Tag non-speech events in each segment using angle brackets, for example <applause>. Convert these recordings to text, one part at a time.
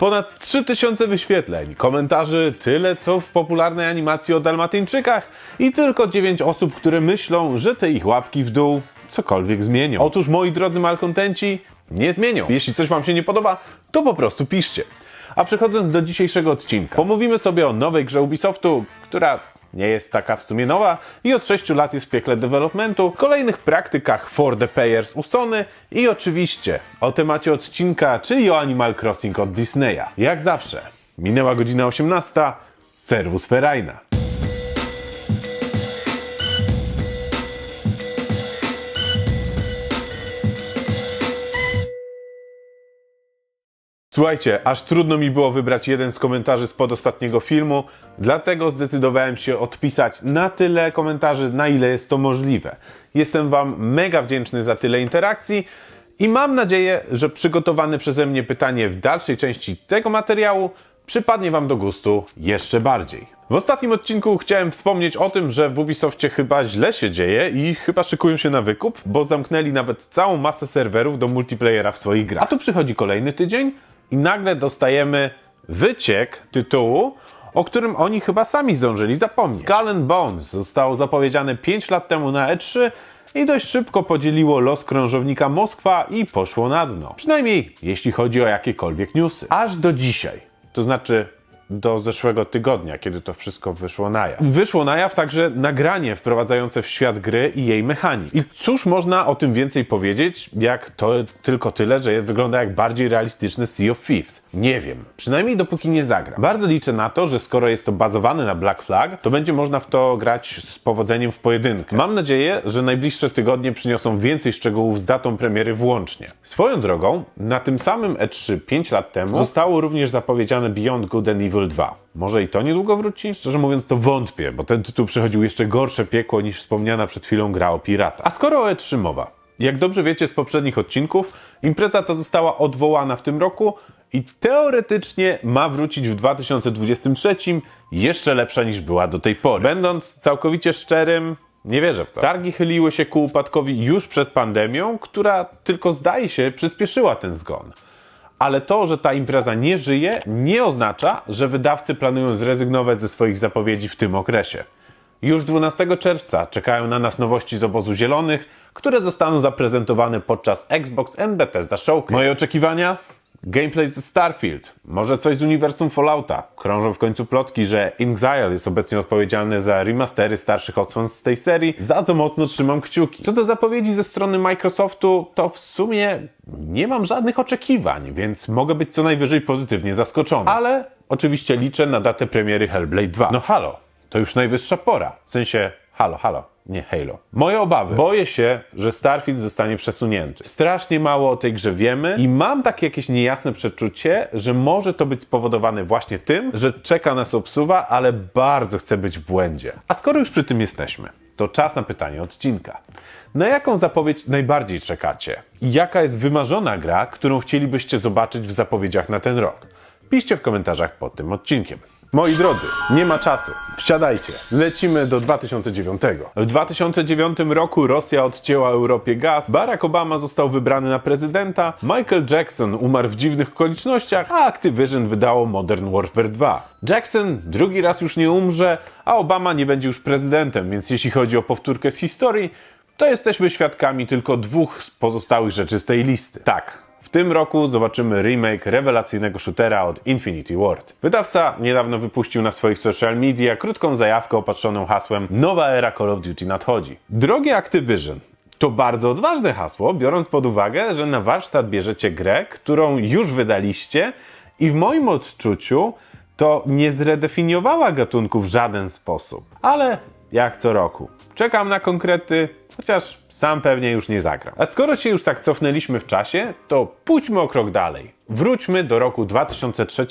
Ponad 3000 wyświetleń, komentarzy tyle co w popularnej animacji o Dalmatyńczykach i tylko 9 osób, które myślą, że te ich łapki w dół cokolwiek zmienią. Otóż moi drodzy malkontenci, nie zmienią. Jeśli coś Wam się nie podoba, to po prostu piszcie. A przechodząc do dzisiejszego odcinka, pomówimy sobie o nowej grze Ubisoftu, która nie jest taka w sumie nowa i od 6 lat jest w piekle developmentu, kolejnych praktykach for the players u Sony i oczywiście o temacie odcinka, czyli o Animal Crossing od Disneya. Jak zawsze, minęła godzina 18, serwus Ferajna. Słuchajcie, aż trudno mi było wybrać jeden z komentarzy spod ostatniego filmu, dlatego zdecydowałem się odpisać na tyle komentarzy, na ile jest to możliwe. Jestem Wam mega wdzięczny za tyle interakcji i mam nadzieję, że przygotowane przeze mnie pytanie w dalszej części tego materiału przypadnie Wam do gustu jeszcze bardziej. W ostatnim odcinku chciałem wspomnieć o tym, że w Ubisoftie chyba źle się dzieje i chyba szykują się na wykup, bo zamknęli nawet całą masę serwerów do multiplayera w swoich grach. A tu przychodzi kolejny tydzień i nagle dostajemy wyciek tytułu, o którym oni chyba sami zdążyli zapomnieć. Skull and Bones zostało zapowiedziane 5 lat temu na E3 i dość szybko podzieliło los krążownika Moskwa i poszło na dno. Przynajmniej jeśli chodzi o jakiekolwiek newsy. Aż do dzisiaj. To znaczy do zeszłego tygodnia, kiedy to wszystko wyszło na jaw. Wyszło na jaw także nagranie wprowadzające w świat gry i jej mechanik. I cóż można o tym więcej powiedzieć, jak to tylko tyle, że wygląda jak bardziej realistyczny Sea of Thieves. Nie wiem, przynajmniej dopóki nie zagram. Bardzo liczę na to, że skoro jest to bazowane na Black Flag, to będzie można w to grać z powodzeniem w pojedynkę. Mam nadzieję, że najbliższe tygodnie przyniosą więcej szczegółów z datą premiery włącznie. Swoją drogą, na tym samym E3 5 lat temu zostało również zapowiedziane Beyond Good and Evil 2. Może i to niedługo wróci? Szczerze mówiąc to wątpię, bo ten tytuł przechodził jeszcze gorsze piekło niż wspomniana przed chwilą gra o pirata. A skoro o E3 mowa, jak dobrze wiecie z poprzednich odcinków, impreza ta została odwołana w tym roku i teoretycznie ma wrócić w 2023 jeszcze lepsza niż była do tej pory. Będąc całkowicie szczerym, nie wierzę w to. Targi chyliły się ku upadkowi już przed pandemią, która tylko zdaje się przyspieszyła ten zgon. Ale to, że ta impreza nie żyje, nie oznacza, że wydawcy planują zrezygnować ze swoich zapowiedzi w tym okresie. Już 12 czerwca czekają na nas nowości z obozu zielonych, które zostaną zaprezentowane podczas Xbox and Bethesda Showcase. Moje oczekiwania? Gameplay ze Starfield, może coś z uniwersum Fallouta. Krążą w końcu plotki, że Inxile jest obecnie odpowiedzialny za remastery starszych odsłon z tej serii, za co mocno trzymam kciuki. Co do zapowiedzi ze strony Microsoftu, to w sumie nie mam żadnych oczekiwań, więc mogę być co najwyżej pozytywnie zaskoczony. Ale oczywiście liczę na datę premiery Hellblade 2. No halo, to już najwyższa pora. W sensie, halo, halo, nie Halo. Moje obawy. Boję się, że Starfield zostanie przesunięty. Strasznie mało o tej grze wiemy i mam takie jakieś niejasne przeczucie, że może to być spowodowane właśnie tym, że czeka nas obsuwa, ale bardzo chcę być w błędzie. A skoro już przy tym jesteśmy, to czas na pytanie odcinka. Na jaką zapowiedź najbardziej czekacie? I jaka jest wymarzona gra, którą chcielibyście zobaczyć w zapowiedziach na ten rok? Piszcie w komentarzach pod tym odcinkiem. Moi drodzy, nie ma czasu. Wsiadajcie. Lecimy do 2009. W 2009 roku Rosja odcięła Europie gaz, Barack Obama został wybrany na prezydenta, Michael Jackson umarł w dziwnych okolicznościach, a Activision wydało Modern Warfare 2. Jackson drugi raz już nie umrze, a Obama nie będzie już prezydentem, więc jeśli chodzi o powtórkę z historii, to jesteśmy świadkami tylko dwóch z pozostałych rzeczy z tej listy. Tak, tym roku zobaczymy remake rewelacyjnego shootera od Infinity Ward. Wydawca niedawno wypuścił na swoich social media krótką zajawkę opatrzoną hasłem Nowa era Call of Duty nadchodzi. Drogie Activision, to bardzo odważne hasło, biorąc pod uwagę, że na warsztat bierzecie grę, którą już wydaliście i w moim odczuciu to nie zredefiniowała gatunku w żaden sposób. Ale jak co roku. Czekam na konkrety, chociaż sam pewnie już nie zagram. A skoro się już tak cofnęliśmy w czasie, to pójdźmy o krok dalej. Wróćmy do roku 2003,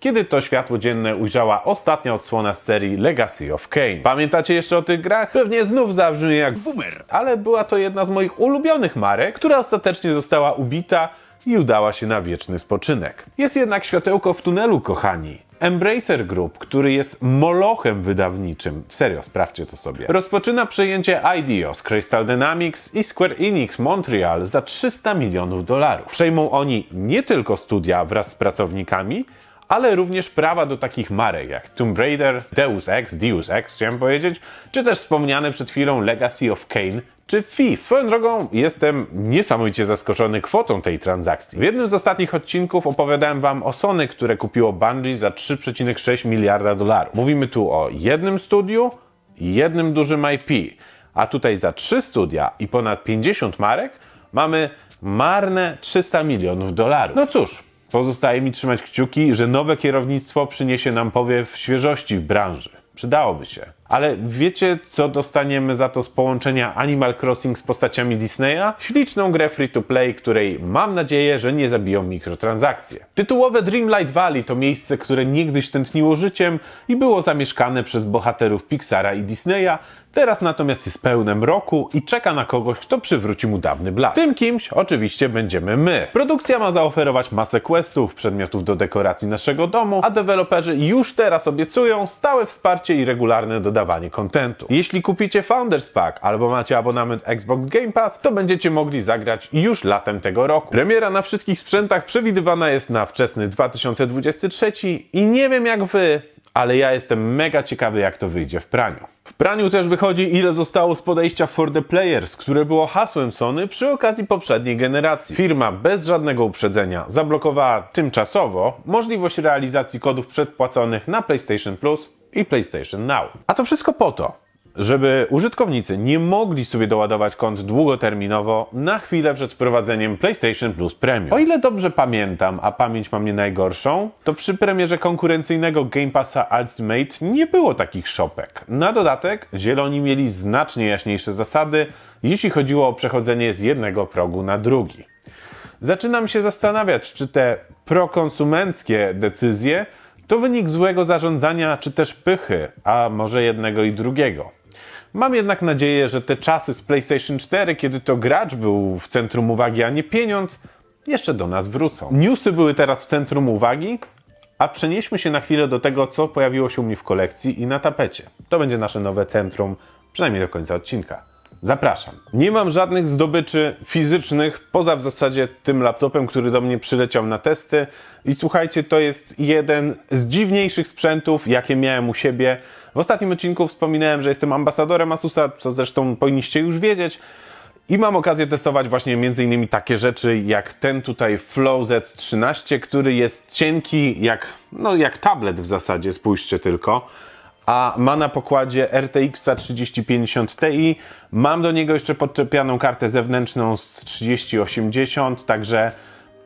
kiedy to światło dzienne ujrzała ostatnia odsłona z serii Legacy of Kain. Pamiętacie jeszcze o tych grach? Pewnie znów zabrzmi jak boomer. Ale była to jedna z moich ulubionych marek, która ostatecznie została ubita i udała się na wieczny spoczynek. Jest jednak światełko w tunelu, kochani. Embracer Group, który jest molochem wydawniczym, serio, sprawdźcie to sobie, rozpoczyna przejęcie IDEOS, Crystal Dynamics i Square Enix Montreal za 300 milionów dolarów. Przejmą oni nie tylko studia wraz z pracownikami, ale również prawa do takich marek jak Tomb Raider, Deus Ex, Deus Ex chciałem powiedzieć, czy też wspomniane przed chwilą Legacy of Kane czy Thief. Swoją drogą jestem niesamowicie zaskoczony kwotą tej transakcji. W jednym z ostatnich odcinków opowiadałem wam o Sony, które kupiło Bungie za 3,6 miliarda dolarów. Mówimy tu o jednym studiu i jednym dużym IP, a tutaj za trzy studia i ponad 50 marek mamy marne 300 milionów dolarów. No cóż, Pozostaje mi trzymać kciuki, że nowe kierownictwo przyniesie nam powiew świeżości w branży. Przydałoby się. Ale wiecie, co dostaniemy za to z połączenia Animal Crossing z postaciami Disneya? Śliczną grę free-to-play, której mam nadzieję, że nie zabiją mikrotransakcje. Tytułowe Dreamlight Valley to miejsce, które niegdyś tętniło życiem i było zamieszkane przez bohaterów Pixara i Disneya, teraz natomiast jest pełne mroku i czeka na kogoś, kto przywróci mu dawny blask. Tym kimś oczywiście będziemy my. Produkcja ma zaoferować masę questów, przedmiotów do dekoracji naszego domu, a deweloperzy już teraz obiecują stałe wsparcie i regularne kontentu. Jeśli kupicie Founders Pack albo macie abonament Xbox Game Pass, to będziecie mogli zagrać już latem tego roku. Premiera na wszystkich sprzętach przewidywana jest na wczesny 2023 i nie wiem jak wy, ale ja jestem mega ciekawy, jak to wyjdzie w praniu. W praniu też wychodzi, ile zostało z podejścia For the Players, które było hasłem Sony przy okazji poprzedniej generacji. Firma bez żadnego uprzedzenia zablokowała tymczasowo możliwość realizacji kodów przedpłaconych na PlayStation Plus i PlayStation Now. A to wszystko po to, żeby użytkownicy nie mogli sobie doładować kont długoterminowo na chwilę przed wprowadzeniem PlayStation Plus Premium. O ile dobrze pamiętam, a pamięć mam nie najgorszą, to przy premierze konkurencyjnego Game Passa Ultimate nie było takich szopek. Na dodatek zieloni mieli znacznie jaśniejsze zasady, jeśli chodziło o przechodzenie z jednego progu na drugi. Zaczynam się zastanawiać, czy te prokonsumenckie decyzje to wynik złego zarządzania, czy też pychy, a może jednego i drugiego. Mam jednak nadzieję, że te czasy z PlayStation 4, kiedy to gracz był w centrum uwagi, a nie pieniądz, jeszcze do nas wrócą. Newsy były teraz w centrum uwagi, a przenieśmy się na chwilę do tego, co pojawiło się u mnie w kolekcji i na tapecie. To będzie nasze nowe centrum, przynajmniej do końca odcinka. Zapraszam. Nie mam żadnych zdobyczy fizycznych, poza w zasadzie tym laptopem, który do mnie przyleciał na testy. I słuchajcie, to jest jeden z dziwniejszych sprzętów, jakie miałem u siebie. W ostatnim odcinku wspominałem, że jestem ambasadorem Asusa, co zresztą powinniście już wiedzieć. I mam okazję testować właśnie m.in. takie rzeczy jak ten tutaj Flow Z13, który jest cienki jak, no, jak tablet w zasadzie, spójrzcie tylko a ma na pokładzie RTX 3050 Ti. Mam do niego jeszcze podczepianą kartę zewnętrzną z 3080, także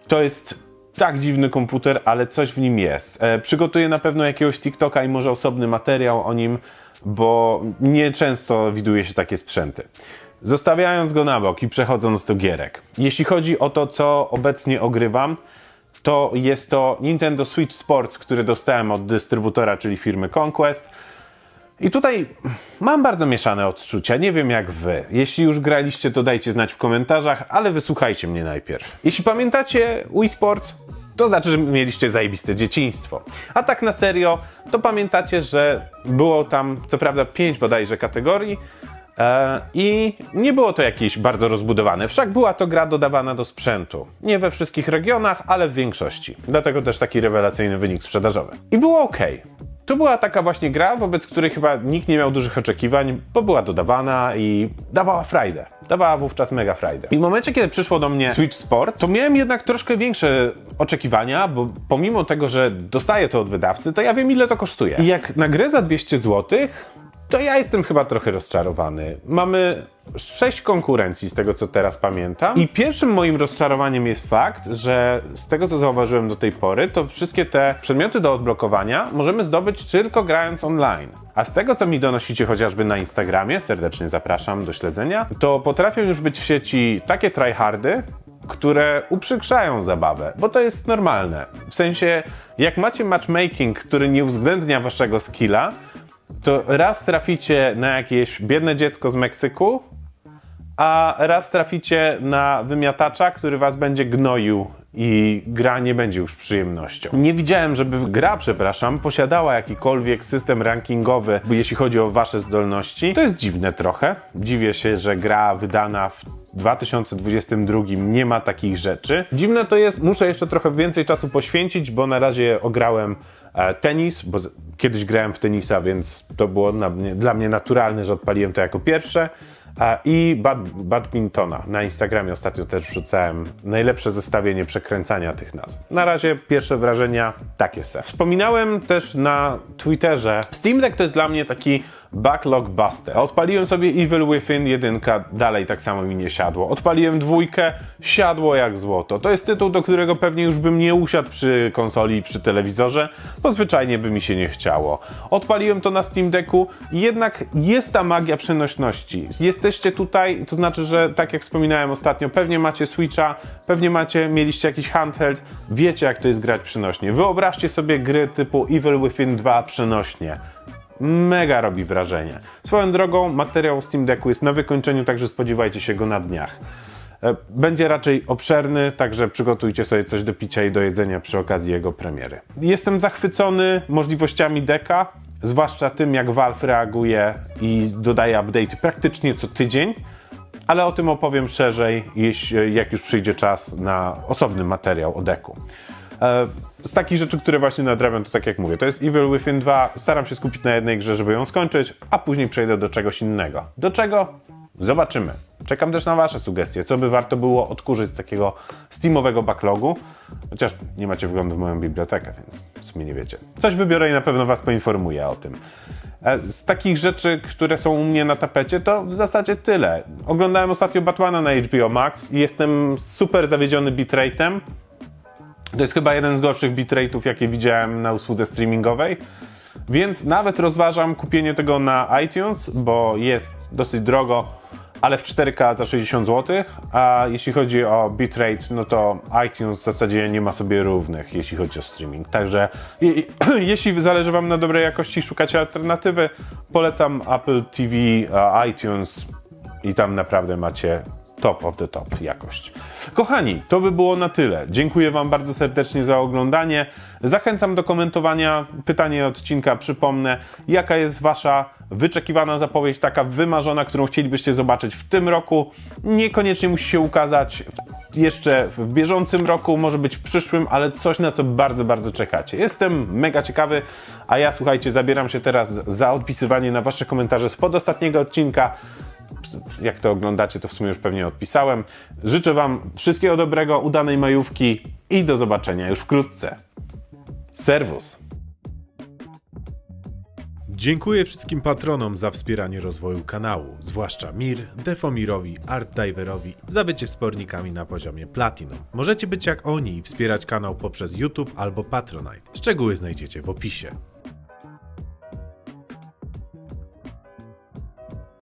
to jest tak dziwny komputer, ale coś w nim jest. E, przygotuję na pewno jakiegoś TikToka i może osobny materiał o nim, bo nieczęsto widuje się takie sprzęty. Zostawiając go na bok i przechodząc do gierek. Jeśli chodzi o to, co obecnie ogrywam, to jest to Nintendo Switch Sports, który dostałem od dystrybutora, czyli firmy Conquest. I tutaj mam bardzo mieszane odczucia, nie wiem jak wy. Jeśli już graliście, to dajcie znać w komentarzach, ale wysłuchajcie mnie najpierw. Jeśli pamiętacie Wii Sports, to znaczy, że mieliście zajebiste dzieciństwo. A tak na serio, to pamiętacie, że było tam co prawda pięć bodajże kategorii, i nie było to jakieś bardzo rozbudowane, wszak była to gra dodawana do sprzętu. Nie we wszystkich regionach, ale w większości. Dlatego też taki rewelacyjny wynik sprzedażowy. I było ok. To była taka właśnie gra, wobec której chyba nikt nie miał dużych oczekiwań, bo była dodawana i dawała frajdę. Dawała wówczas mega frajdę. I w momencie, kiedy przyszło do mnie Switch Sport, to miałem jednak troszkę większe oczekiwania, bo pomimo tego, że dostaję to od wydawcy, to ja wiem ile to kosztuje. I jak na grę za 200 zł, to ja jestem chyba trochę rozczarowany. Mamy sześć konkurencji z tego, co teraz pamiętam. I pierwszym moim rozczarowaniem jest fakt, że z tego, co zauważyłem do tej pory, to wszystkie te przedmioty do odblokowania możemy zdobyć tylko grając online. A z tego, co mi donosicie chociażby na Instagramie, serdecznie zapraszam do śledzenia, to potrafią już być w sieci takie tryhardy, które uprzykrzają zabawę, bo to jest normalne. W sensie, jak macie matchmaking, który nie uwzględnia waszego skilla, to raz traficie na jakieś biedne dziecko z Meksyku, a raz traficie na wymiatacza, który was będzie gnoił i gra nie będzie już przyjemnością. Nie widziałem, żeby gra, przepraszam, posiadała jakikolwiek system rankingowy, jeśli chodzi o wasze zdolności. To jest dziwne trochę. Dziwię się, że gra wydana w 2022 nie ma takich rzeczy. Dziwne to jest, muszę jeszcze trochę więcej czasu poświęcić, bo na razie ograłem tenis, bo kiedyś grałem w tenisa, więc to było mnie, dla mnie naturalne, że odpaliłem to jako pierwsze. A, I bad, badmintona. Na Instagramie ostatnio też wrzucałem najlepsze zestawienie przekręcania tych nazw. Na razie pierwsze wrażenia takie se. Wspominałem też na Twitterze, Steam Deck to jest dla mnie taki backlog buster. Odpaliłem sobie Evil Within 1, dalej tak samo mi nie siadło. Odpaliłem dwójkę, siadło jak złoto. To jest tytuł, do którego pewnie już bym nie usiadł przy konsoli i przy telewizorze, bo zwyczajnie by mi się nie chciało. Odpaliłem to na Steam Decku jednak jest ta magia przenośności. Jesteście tutaj, to znaczy, że tak jak wspominałem ostatnio, pewnie macie Switcha, pewnie macie, mieliście jakiś handheld, wiecie jak to jest grać przenośnie. Wyobraźcie sobie gry typu Evil Within 2 przenośnie mega robi wrażenie. Swoją drogą, materiał Steam Decku jest na wykończeniu, także spodziewajcie się go na dniach. E, Będzie raczej obszerny, także przygotujcie sobie coś do picia i do jedzenia przy okazji jego premiery. Jestem zachwycony możliwościami deka, zwłaszcza tym, jak Valve reaguje i dodaje update praktycznie co tydzień, ale o tym opowiem szerzej, jeśli, jak już przyjdzie czas na osobny materiał o deku. E, Z takich rzeczy, które właśnie nadrabiam, to tak jak mówię, to jest Evil Within 2. Staram się skupić na jednej grze, żeby ją skończyć, a później przejdę do czegoś innego. Do czego? Zobaczymy. Czekam też na Wasze sugestie, co by warto było odkurzyć z takiego Steamowego backlogu. Chociaż nie macie wglądu w moją bibliotekę, więc w sumie nie wiecie. Coś wybiorę i na pewno Was poinformuję o tym. E, Z takich rzeczy, które są u mnie na tapecie, to w zasadzie tyle. Oglądałem ostatnio Batmana na HBO Max i jestem super zawiedziony bitrate'em. To jest chyba jeden z gorszych bitrate'ów, jakie widziałem na usłudze streamingowej. Więc nawet rozważam kupienie tego na iTunes, bo jest dosyć drogo, ale w 4K za 60 zł. A jeśli chodzi o bitrate, no to iTunes w zasadzie nie ma sobie równych, jeśli chodzi o streaming. Także je, <clears throat> jeśli zależy Wam na dobrej jakości i szukacie alternatywy, polecam Apple TV, iTunes i tam naprawdę macie top of the top jakość. Kochani, to by było na tyle. Dziękuję Wam bardzo serdecznie za oglądanie. Zachęcam do komentowania. Pytanie odcinka przypomnę, jaka jest Wasza wyczekiwana zapowiedź, taka wymarzona, którą chcielibyście zobaczyć w tym roku. Niekoniecznie musi się ukazać jeszcze w bieżącym roku, może być w przyszłym, ale coś na co bardzo, bardzo czekacie. Jestem mega ciekawy, a ja słuchajcie, zabieram się teraz za odpisywanie na Wasze komentarze spod ostatniego odcinka jak to oglądacie, to w sumie już pewnie odpisałem. Życzę Wam wszystkiego dobrego, udanej majówki i do zobaczenia już wkrótce. Serwus! Dziękuję wszystkim patronom za wspieranie rozwoju kanału, zwłaszcza Mir, Defomirowi, Artdiverowi za bycie wspornikami na poziomie Platinum. Możecie być jak oni i wspierać kanał poprzez YouTube albo Patronite. Szczegóły znajdziecie w opisie.